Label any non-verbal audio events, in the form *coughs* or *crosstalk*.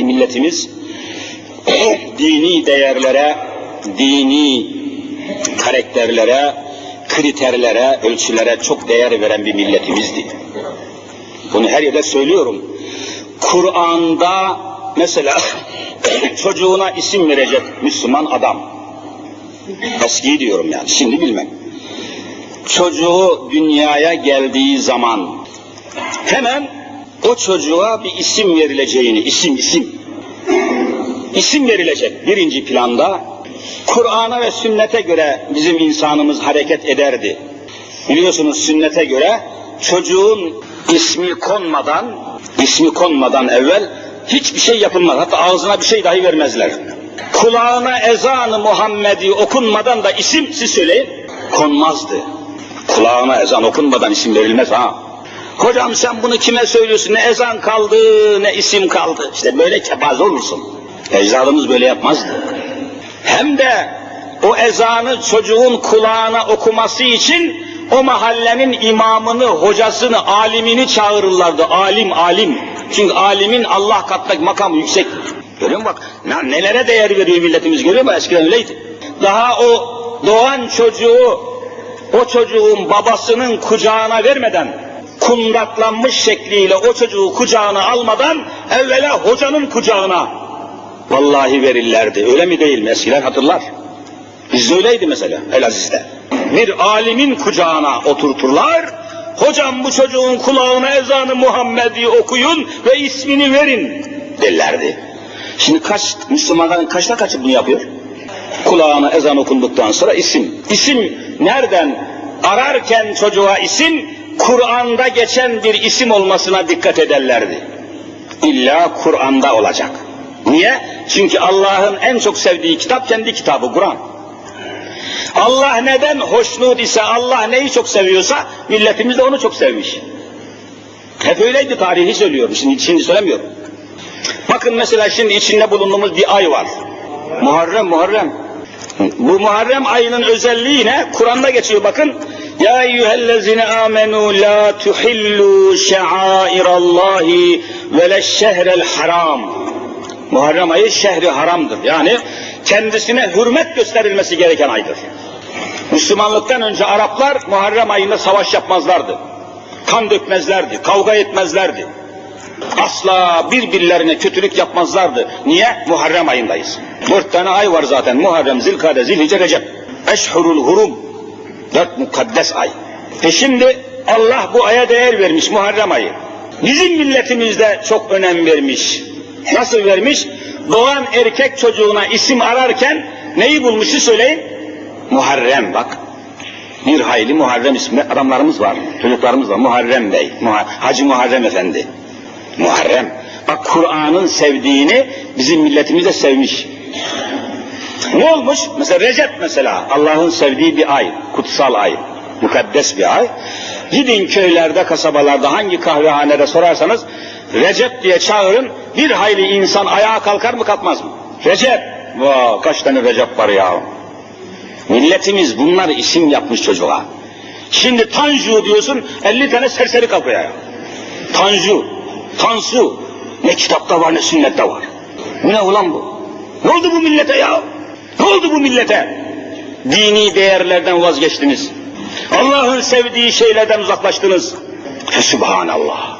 ki milletimiz dini değerlere, dini karakterlere, kriterlere, ölçülere çok değer veren bir milletimizdi. Bunu her yerde söylüyorum. Kur'an'da mesela *coughs* çocuğuna isim verecek Müslüman adam. Eskiyi diyorum yani, şimdi bilmem. Çocuğu dünyaya geldiği zaman hemen o çocuğa bir isim verileceğini, isim isim, isim verilecek birinci planda Kur'an'a ve sünnete göre bizim insanımız hareket ederdi. Biliyorsunuz sünnete göre çocuğun ismi konmadan, ismi konmadan evvel hiçbir şey yapılmaz. Hatta ağzına bir şey dahi vermezler. Kulağına ezanı Muhammed'i okunmadan da isim siz söyleyin konmazdı. Kulağına ezan okunmadan isim verilmez ha. Hocam sen bunu kime söylüyorsun? Ne ezan kaldı, ne isim kaldı. İşte böyle kebaz olursun. Ecdadımız böyle yapmazdı. Hem de o ezanı çocuğun kulağına okuması için o mahallenin imamını, hocasını, alimini çağırırlardı. Alim, alim. Çünkü alimin Allah katındaki makamı yüksek. Görüyor musun bak nelere değer veriyor milletimiz görüyor musun? Eskiden öyleydi. Daha o doğan çocuğu o çocuğun babasının kucağına vermeden kundaklanmış şekliyle o çocuğu kucağına almadan evvela hocanın kucağına vallahi verirlerdi. Öyle mi değil mi? Eskiler hatırlar. Bizde öyleydi mesela Elaziz'de. Bir alimin kucağına oturturlar. Hocam bu çocuğun kulağına ezanı Muhammed'i okuyun ve ismini verin derlerdi. Şimdi kaç Müslümanların kaçta kaçı bunu yapıyor? Kulağına ezan okunduktan sonra isim. İsim nereden? Ararken çocuğa isim, Kur'an'da geçen bir isim olmasına dikkat ederlerdi. İlla Kur'an'da olacak. Niye? Çünkü Allah'ın en çok sevdiği kitap kendi kitabı Kur'an. Allah neden hoşnut ise, Allah neyi çok seviyorsa, milletimiz de onu çok sevmiş. Hep öyleydi tarihi söylüyorum, şimdi, şimdi söylemiyorum. Bakın mesela şimdi içinde bulunduğumuz bir ay var. Muharrem, Muharrem. Bu Muharrem ayının özelliği ne? Kur'an'da geçiyor bakın. Ya eyyühellezine amenu la tuhillu şe'airallahi ve leşşehrel haram. Muharrem ayı şehri haramdır. Yani kendisine hürmet gösterilmesi gereken aydır. Müslümanlıktan önce Araplar Muharrem ayında savaş yapmazlardı. Kan dökmezlerdi, kavga etmezlerdi. Asla birbirlerine kötülük yapmazlardı. Niye? Muharrem ayındayız. Dört tane ay var zaten. Muharrem, Zilkade, Zilhice, Recep. Eşhurul hurum. Dört mukaddes ay. E şimdi Allah bu aya değer vermiş Muharrem ayı. Bizim milletimizde çok önem vermiş. Nasıl vermiş? Doğan erkek çocuğuna isim ararken neyi bulmuşu söyleyin? Muharrem bak. Bir hayli Muharrem ismi adamlarımız var. Çocuklarımız var. Muharrem Bey, Hacı Muharrem Efendi. Muharrem. Bak Kur'an'ın sevdiğini bizim milletimiz de sevmiş. Ne olmuş? Mesela Recep mesela Allah'ın sevdiği bir ay, kutsal ay, mukaddes bir ay. Gidin köylerde, kasabalarda hangi kahvehanede sorarsanız Recep diye çağırın bir hayli insan ayağa kalkar mı kalkmaz mı? Recep! Vaa kaç tane Recep var ya. Milletimiz bunları isim yapmış çocuğa. Şimdi Tanju diyorsun 50 tane serseri kalkıyor ya. Tanju, Tansu ne kitapta var ne sünnette var. Bu ne ulan bu? Ne oldu bu millete ya? Ne oldu bu millete? Dini değerlerden vazgeçtiniz. Allah'ın sevdiği şeylerden uzaklaştınız. Subhanallah.